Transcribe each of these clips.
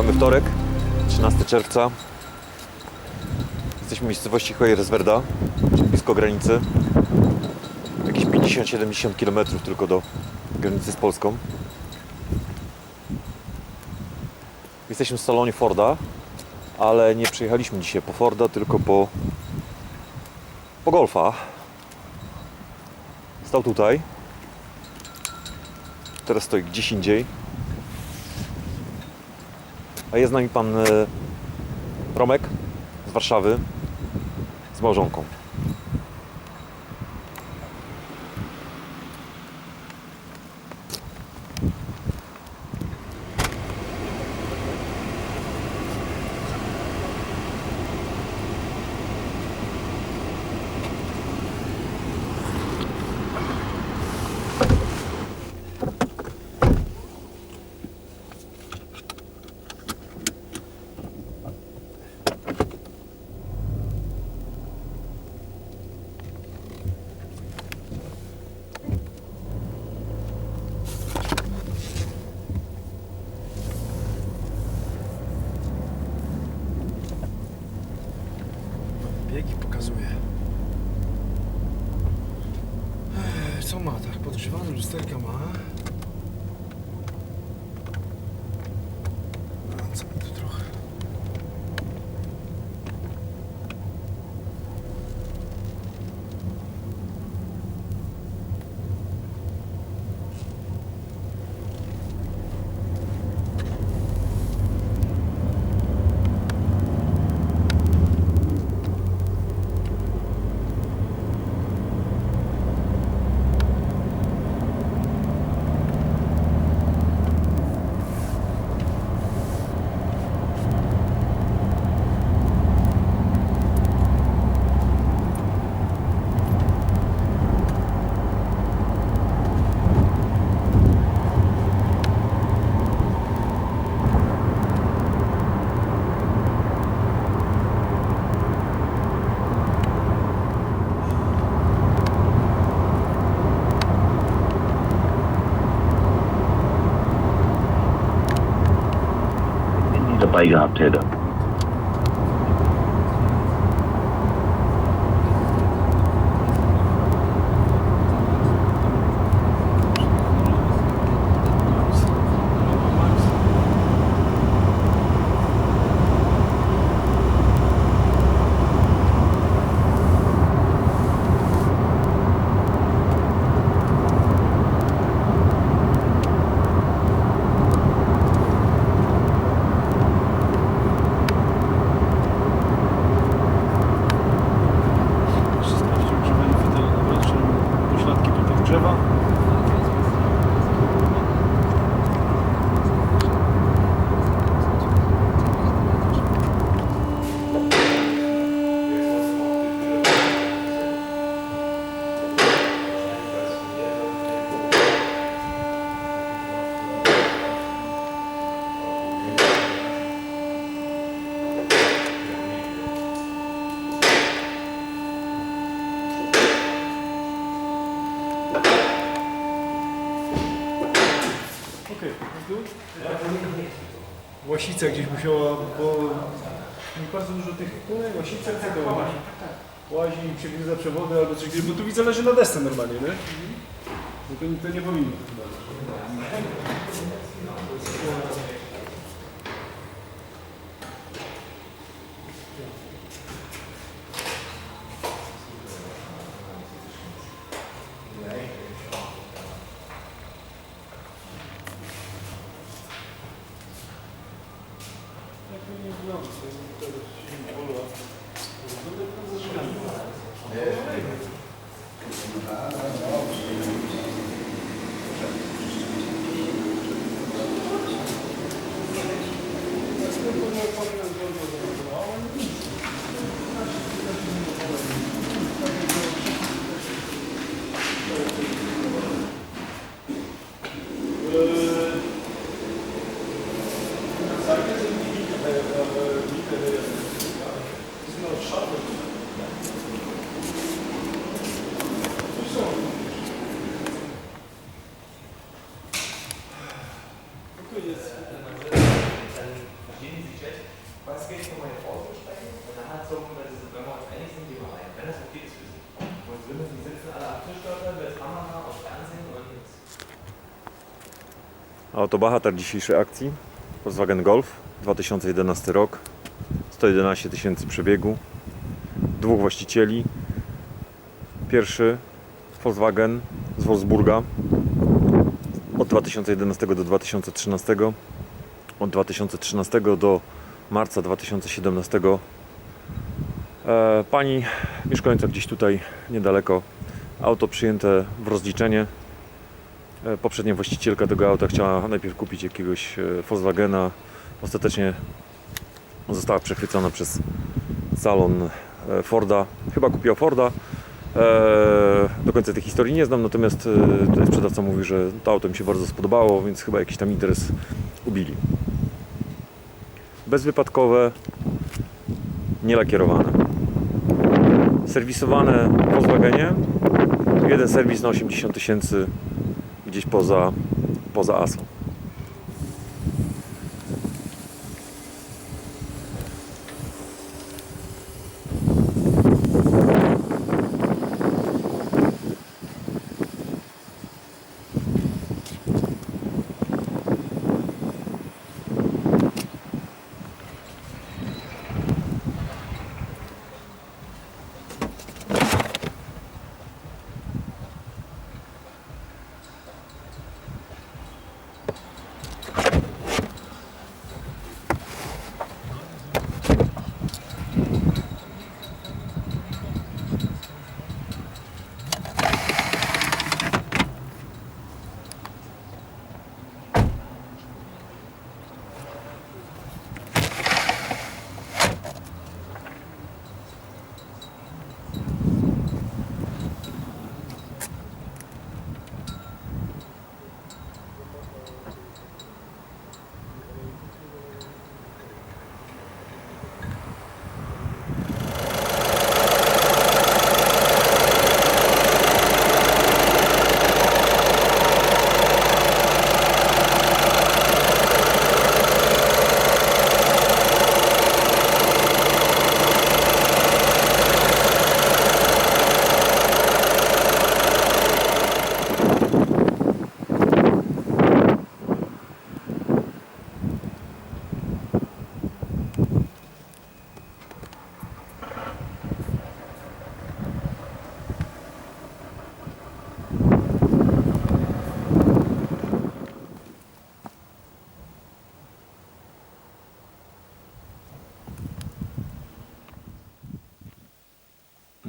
Mamy wtorek, 13 czerwca. Jesteśmy w miejscowości Hoyerswerda, blisko granicy. Jakieś 50-70 km tylko do granicy z Polską. Jesteśmy w salonie Forda, ale nie przyjechaliśmy dzisiaj po Forda, tylko po, po Golfa. Stał tutaj. Teraz stoi gdzieś indziej. A jest z nami pan e, Romek z Warszawy z małżonką. السلكه ها the bike after her Łasica gdzieś musiała, bo bardzo dużo tych no, łasica, co to łazi? I przewody albo coś, bo tu widzę leży na desce normalnie, nie? No to, to nie powinno chyba. Jak Nada. A oto bohater dzisiejszej akcji Volkswagen Golf 2011 rok 111 tysięcy przebiegu dwóch właścicieli. Pierwszy Volkswagen z Wolfsburga od 2011 do 2013. Od 2013 do marca 2017. E, Pani mieszkająca gdzieś tutaj niedaleko. Auto przyjęte w rozliczenie. E, Poprzednia właścicielka tego auta chciała najpierw kupić jakiegoś e, Volkswagena. Ostatecznie została przechwycona przez salon Forda. Chyba kupiła Forda. E, Do końca tej historii nie znam, natomiast e, tutaj sprzedawca mówi, że to auto mi się bardzo spodobało, więc chyba jakiś tam interes ubili. Bezwypadkowe, nielakierowane. Serwisowane Volkswagenie. Jeden serwis na 80 tysięcy gdzieś poza, poza Asą.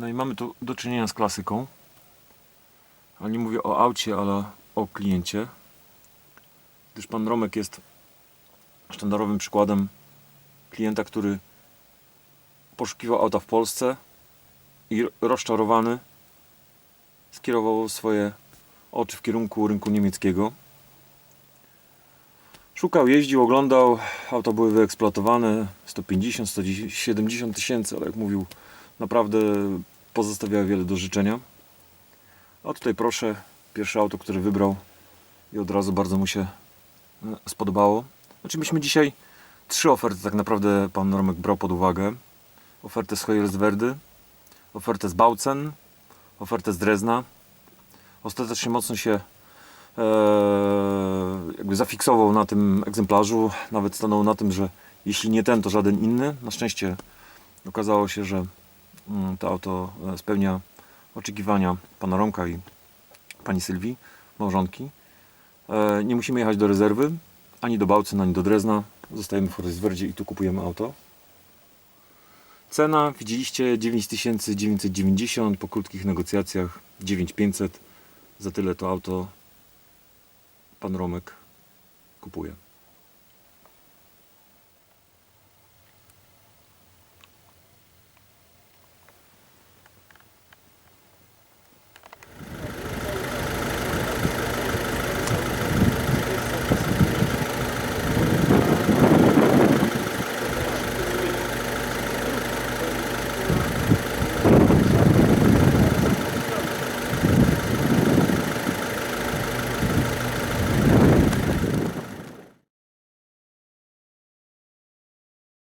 No i mamy tu do czynienia z klasyką. Ale nie mówię o aucie, ale o kliencie. Gdyż pan Romek jest sztandarowym przykładem klienta, który poszukiwał auta w Polsce i rozczarowany skierował swoje oczy w kierunku rynku niemieckiego. Szukał, jeździł, oglądał. Auta były wyeksploatowane 150, 170 tysięcy, ale jak mówił, naprawdę pozostawiały wiele do życzenia. A tutaj proszę, pierwsze auto, które wybrał i od razu bardzo mu się e, spodobało. Znaczy myśmy dzisiaj trzy oferty tak naprawdę pan Romek brał pod uwagę. Ofertę z Hoyerswerdy, ofertę z Bautzen, ofertę z Drezna. Ostatecznie mocno się e, jakby zafiksował na tym egzemplarzu. Nawet stanął na tym, że jeśli nie ten, to żaden inny. Na szczęście okazało się, że to auto e, spełnia oczekiwania pana Romka i pani Sylwii, małżonki. E, Nie musimy jechać do rezerwy, ani do Bałcyn, ani do Drezna. Zostajemy w Forestwerdzie i tu kupujemy auto. Cena widzieliście 9990 po krótkich negocjacjach 9500. Za tyle to auto pan Romek kupuje.